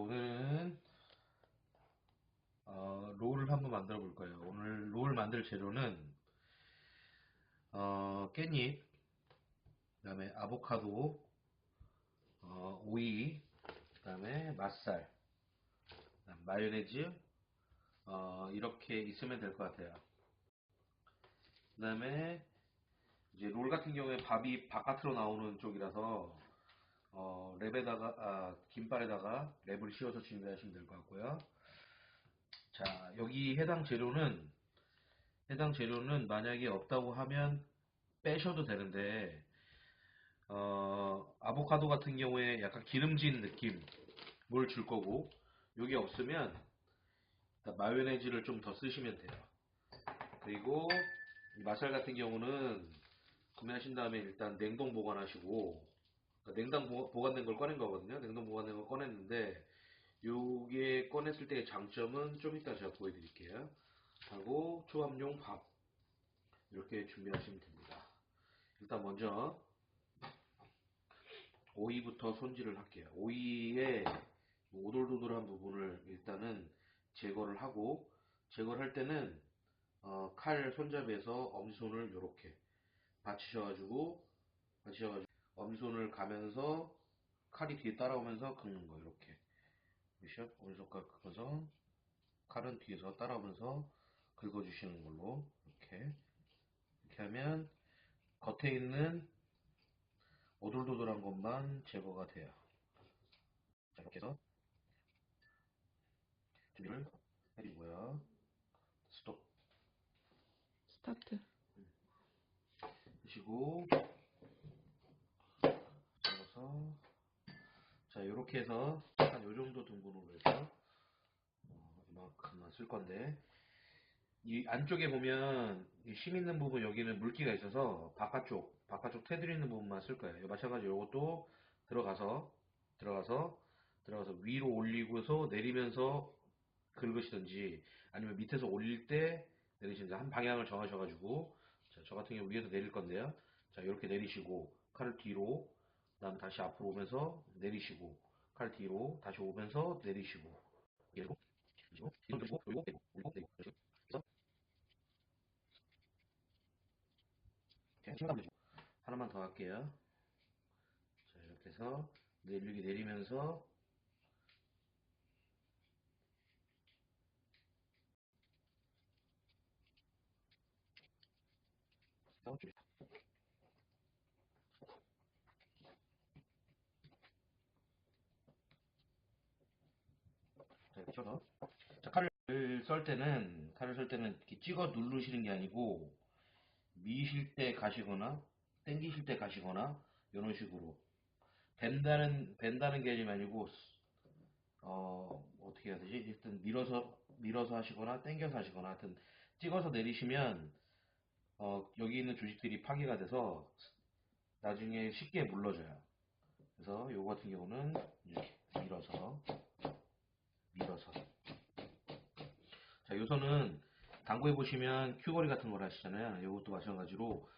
오늘은 어, 롤을 한번 만들어 볼 거예요. 오늘 롤 만들 재료는 어, 깻잎, 그 다음에 아보카도, 어, 오이, 그 다음에 맛살, 그다음 마요네즈 어, 이렇게 있으면 될 것 같아요. 그 다음에 이제 롤 같은 경우에 밥이 바깥으로 나오는 쪽이라서 어, 랩에다가 아, 김발에다가 랩을 씌워서 준비하시면 될 것 같고요. 자 여기 해당 재료는 해당 재료는 만약에 없다고 하면 빼셔도 되는데 어, 아보카도 같은 경우에 약간 기름진 느낌을 줄 거고 여기 없으면 마요네즈를 좀 더 쓰시면 돼요. 그리고 이 맛살 같은 경우는 구매하신 다음에 일단 냉동 보관하시고 냉장 보- 보관된 걸 꺼낸 거거든요. 냉동 보관된 걸 꺼냈는데 요게 꺼냈을 때의 장점은 좀 이따 제가 보여드릴게요. 하고 초밥용 밥 이렇게 준비하시면 됩니다. 일단 먼저 오이부터 손질을 할게요. 오이의 오돌도돌한 부분을 일단은 제거를 하고 제거를 할 때는 어, 칼 손잡이에서 엄지손을 이렇게 받치셔가지고 받치셔가지고 엄지손을 가면서 칼이 뒤에 따라오면서 긁는 거 이렇게 보시죠? 엄지손가락 긁어서 칼은 뒤에서 따라오면서 긁어주시는 걸로 이렇게 이렇게 하면 겉에 있는 오돌도돌한 것만 제거가 돼요. 자, 이렇게 해서 준비를 해주고요. 스톱. 스타트. 하시고 잡아서 자 이렇게 해서 한 요정도 등분으로 해서 어, 이만큼만 쓸 건데 이 안쪽에 보면 이심 있는 부분 여기는 물기가 있어서 바깥쪽 바깥쪽 테두리 있는 부분만 쓸 거예요 마찬가지로 이것도 들어가서 들어가서 들어가서 위로 올리고서 내리면서 긁으시든지 아니면 밑에서 올릴 때 내리시는지 한 방향을 정하셔가지고 자, 저 같은 경우 위에서 내릴 건데요. 자, 이렇게 내리시고 칼을 뒤로 그 다음 다시 앞으로 오면서 내리시고 칼 뒤로 다시 오면서 내리시고 그리고 그리고 그리고. 그래서 이렇게 힘감 내주고 하나만 더 할게요. 자, 이렇게 해서 내리기 내리면서 싸워줍니다. 자, 쳐서. 자, 칼을 썰 때는, 칼을 썰 때는 이렇게 찍어 누르시는 게 아니고, 미실 때 가시거나, 당기실 때 가시거나, 이런 식으로. 벤다는, 벤다는 게 아니고, 어, 어떻게 해야 되지? 일단 밀어서, 밀어서 하시거나, 당겨서 하시거나, 하여튼, 찍어서 내리시면, 어, 여기 있는 주식들이 파괴가 돼서 나중에 쉽게 물러져요. 그래서 요거 같은 경우는 밀어서 밀어서 자 요선은 당구해 보시면 큐거리 같은 걸 하시잖아요. 요것도 마찬가지로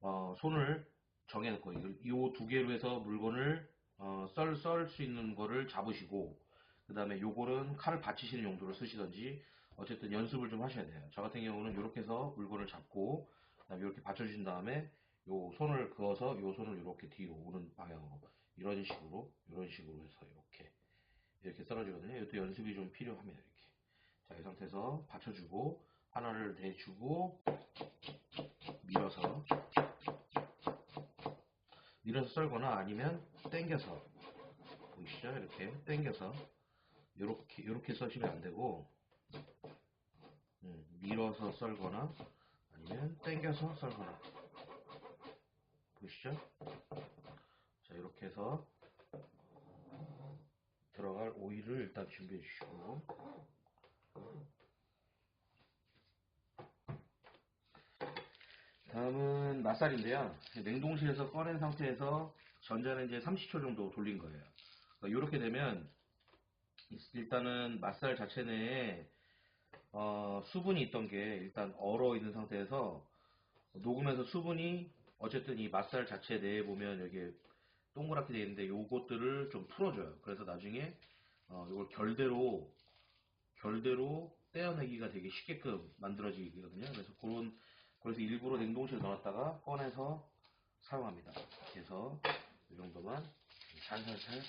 어, 손을 정해놓고 이두 개로 해서 물건을 어, 썰썰 수 있는 거를 잡으시고 그 다음에 요거는 칼을 받치시는 용도로 쓰시던지 어쨌든 연습을 좀 하셔야 돼요. 저 같은 경우는 이렇게 해서 물건을 잡고 그다음에 이렇게 받쳐주신 다음에 요 손을 그어서 요 손을 이렇게 뒤로 오는 방향으로 이런 식으로 이런 식으로 해서 이렇게 이렇게 썰어주거든요. 이것도 연습이 좀 필요합니다. 이렇게 자 이 상태에서 받쳐주고 하나를 대주고 밀어서 밀어서 썰거나 아니면 당겨서 보이시죠? 이렇게 당겨서 이렇게 이렇게 써시면 안 되고 음, 밀어서 썰거나 아니면 당겨서 썰거나 보이시죠? 자 이렇게 해서 들어갈 오일을 일단 준비해 주시고. 다음은 맛살인데요. 냉동실에서 꺼낸 상태에서 전자레인지에 30초 정도 돌린 거예요. 이렇게 되면 일단은 맛살 자체 내에 어, 수분이 있던 게 일단 얼어 있는 상태에서 녹으면서 수분이 어쨌든 이 맛살 자체 내에 보면 여기 동그랗게 되어 있는데 요것들을 좀 풀어줘요. 그래서 나중에 어, 이걸 결대로 결대로 떼어내기가 되게 쉽게끔 만들어지거든요. 그래서 그런 그래서 일부러 냉동실에 넣었다가 꺼내서 사용합니다. 그래서 이 정도만 살살살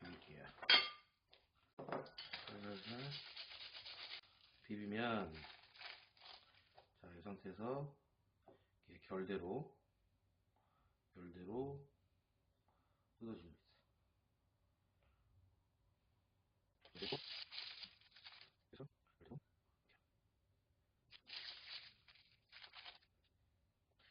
비빌게요. 살살살 비비면 자, 이 상태에서 결대로 결대로 뜯어집니다. 그리고 그래서 그리고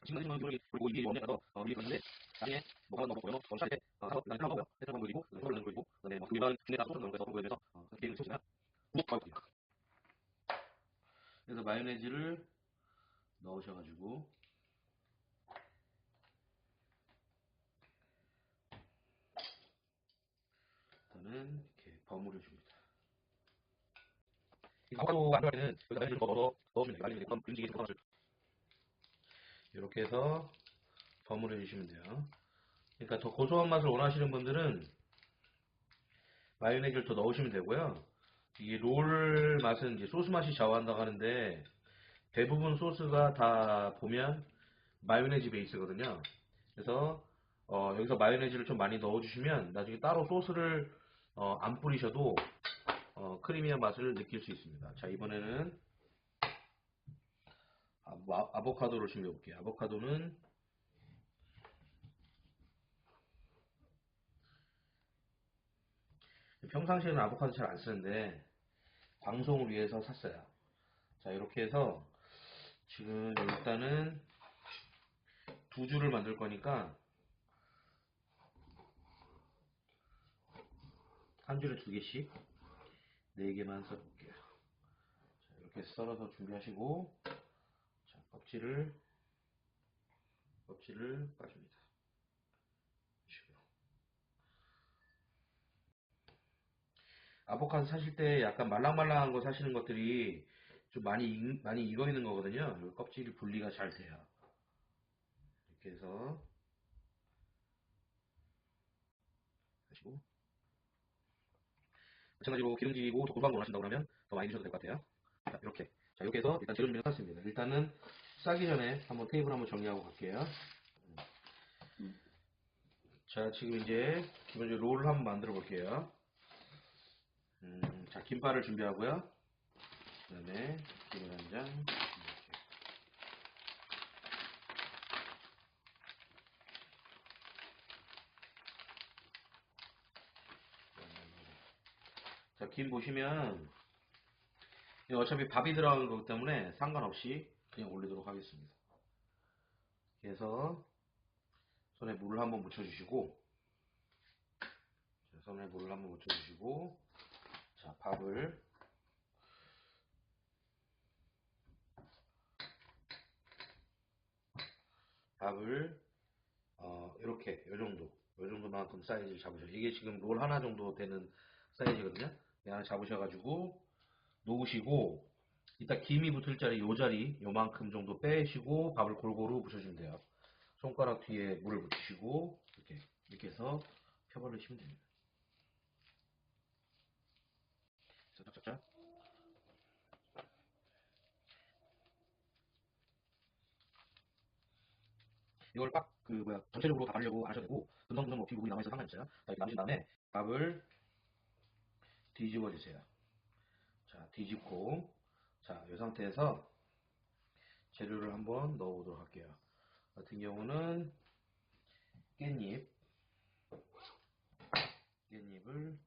지금 지금 이거 그리고 원래가 더 밀리 건데 나중에 뭐가 넣고 넣고 때 하고 그다음에 하고 해서 그다음에 건 거고 그다음에 뭐 그다음에 근데 다 소스 넣어서 그거 해서 게임 치시나 구워 그래서 마요네즈를 넣으셔가지고 일단은 이렇게 버무려 줍니다. 아까도 안 들어가는 여기다 마요네즈를 더 넣어서 넣으면 돼요. 마요네즈 그럼 음식이 더 이렇게 해서 버무려 주시면 돼요. 그러니까 더 고소한 맛을 원하시는 분들은 마요네즈를 더 넣으시면 되고요. 이게 롤 맛은 이제 소스 맛이 좌우한다고 하는데 대부분 소스가 다 보면 마요네즈 베이스거든요. 그래서 어, 여기서 마요네즈를 좀 많이 넣어주시면 나중에 따로 소스를 어, 안 뿌리셔도 어, 크리미한 맛을 느낄 수 있습니다. 자 이번에는 아, 아보카도를 준비해 볼게요. 아보카도는 평상시에는 아보카도 잘 안 쓰는데 방송을 위해서 샀어요. 자 이렇게 해서 지금 일단은 두 줄을 만들 거니까 한 줄에 두 개씩 네 개만 써볼게요. 자 이렇게 썰어서 준비하시고 자 껍질을 껍질을 빠줍니다. 아보카도 사실 때 약간 말랑말랑한 거 사시는 것들이 좀 많이 익, 많이 익어 있는 거거든요. 이 껍질이 분리가 잘 돼요. 이렇게 해서 하시고 마찬가지로 기름지고 거 원하신다고 그러면 더 많이 드셔도 될 것 같아요. 자, 이렇게. 자, 이렇게 해서 일단 재료 준비를 샀습니다. 일단은 싸기 전에 한번 테이블 한번 정리하고 갈게요. 자, 지금 이제 기본적으로 롤을 한번 만들어 볼게요. 음, 자, 김발을 준비하고요. 그 다음에 김을 한 장. 자, 김 보시면 어차피 밥이 들어가는 거기 때문에 상관없이 그냥 올리도록 하겠습니다. 그래서 손에 물을 한번 묻혀주시고 자, 손에 물을 한번 묻혀주시고 자 밥을 밥을 어, 이렇게 이 정도 이 정도만큼 사이즈를 잡으셔요. 이게 지금 롤 하나 정도 되는 사이즈거든요. 이 하나 잡으셔가지고 놓으시고 이따 김이 붙을 자리 요 자리 요만큼 정도 빼시고 밥을 골고루 부셔주면 돼요. 손가락 뒤에 물을 묻히시고 이렇게 이렇게 해서 펴버리시면 됩니다. 짝짝짝. 이걸 빡 그 뭐야 전체적으로 다 바르려고 안 하셔도 되고 금성금성 먹히 부분이 남아있어 상관없어요. 자 이렇게 남으신 다음에 밥을 뒤집어 주세요. 자 뒤집고 자 이 상태에서 재료를 한번 넣어 보도록 할게요. 같은 경우는 깻잎 깻잎을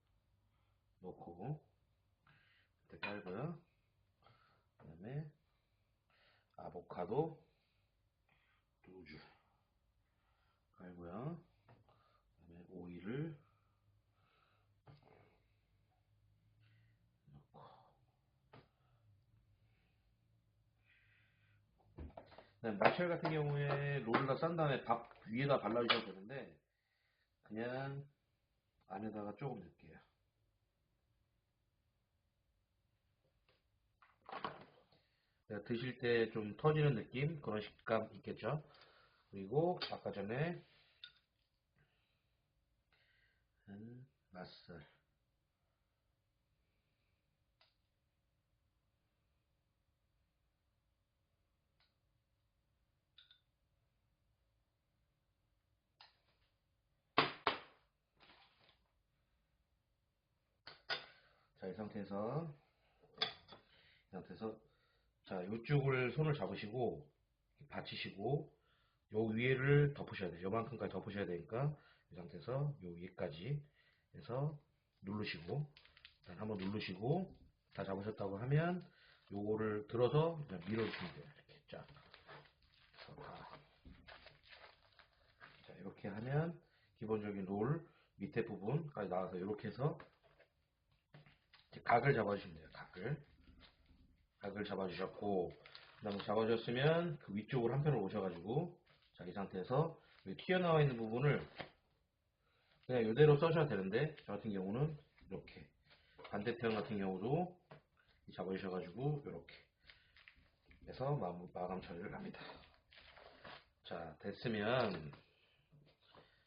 넣고 깔고요. 그 다음에 아보카도 두 줄 깔고요. 그 다음에 오이를 넣고 그다음 마셜 같은 경우에 다싼 다음에 밥 위에다 발라주셔도 되는데 그냥 안에다가 조금 넣을게요. 네, 드실 때 좀 터지는 느낌 그런 식감 있겠죠. 그리고 아까 전에 한맞 자, 이 상태에서, 이 상태에서, 자, 요쪽을 손을 잡으시고, 받치시고, 요 위에를 덮으셔야 돼요. 요만큼까지 덮으셔야 되니까, 이 상태에서 요 위에까지 해서 누르시고, 일단 한번 누르시고, 다 잡으셨다고 하면, 요거를 들어서 그냥 밀어주시면 돼요. 이렇게 쫙. 자, 이렇게 하면, 기본적인 롤 밑에 부분까지 나와서 이렇게 해서, 각을 잡아주시면 돼요. 각을. 각을 잡아주셨고, 그 다음에 잡아주셨으면 그 위쪽으로 한편을 오셔가지고, 자, 이 상태에서 튀어나와 있는 부분을 그냥 이대로 써셔야 되는데, 저 같은 경우는 이렇게. 반대편 같은 경우도 잡아주셔가지고, 이렇게. 해서 마감 처리를 합니다. 자, 됐으면,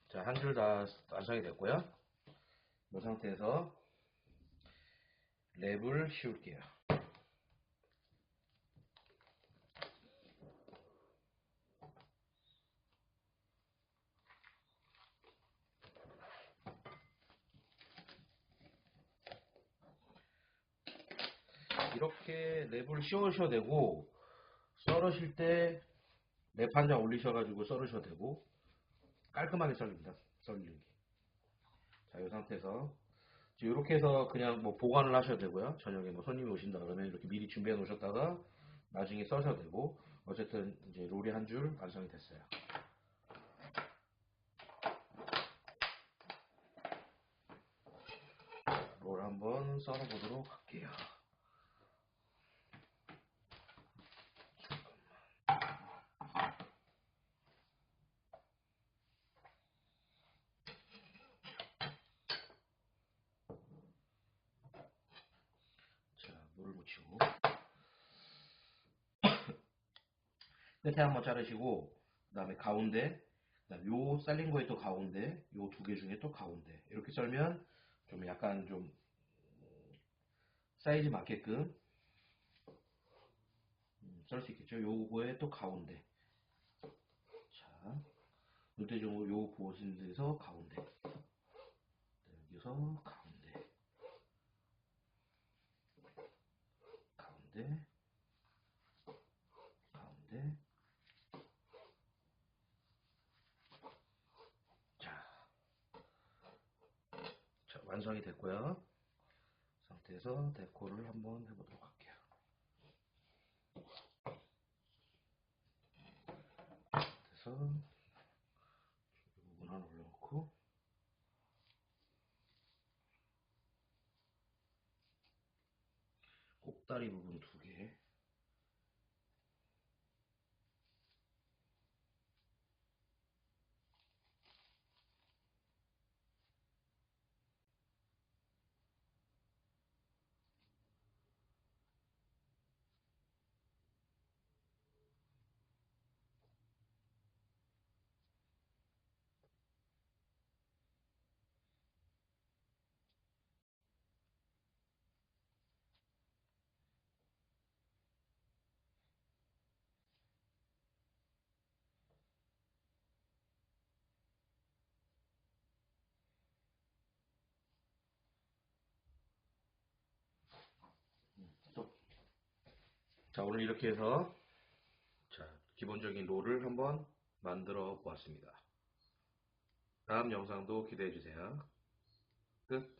자, 한 줄 다 완성이 됐고요. 이 상태에서 랩을 씌울게요. 이렇게 랩을 씌우셔도 되고 썰으실 때 랩 한 장 올리셔가지고 썰으셔도 되고 깔끔하게 썰립니다. 썰리기. 자, 이 상태에서 이렇게 해서 그냥 뭐 보관을 하셔도 되고요. 저녁에 뭐 손님이 오신다 그러면 이렇게 미리 준비해 놓으셨다가 나중에 써셔도 되고 어쨌든 이제 롤이 한 줄 완성이 됐어요. 롤 한번 썰어 보도록 할게요. 자, 물을 묻히고 끝에 한 번 자르시고 그 다음에 가운데 그다음에 요 잘린 거에 또 가운데 요 두 개 중에 또 가운데. 이렇게 썰면 좀 약간 좀 사이즈 맞게끔 음, 썰수 있겠죠? 요거에 또 가운데. 자 눈대중으로 요 보신 데서 가운데. 네, 여기서 가운데. 가운데. 가운데 자, 자 완성이 됐고요. 상태에서 데코를 한번 해보도록 할게요. 그래서 이 부분 하나 올려놓고 꼭다리 부분 두 개. 또. 자, 오늘 이렇게 해서 자, 기본적인 롤을 한번 만들어 보았습니다. 다음 영상도 기대해 주세요. 끝.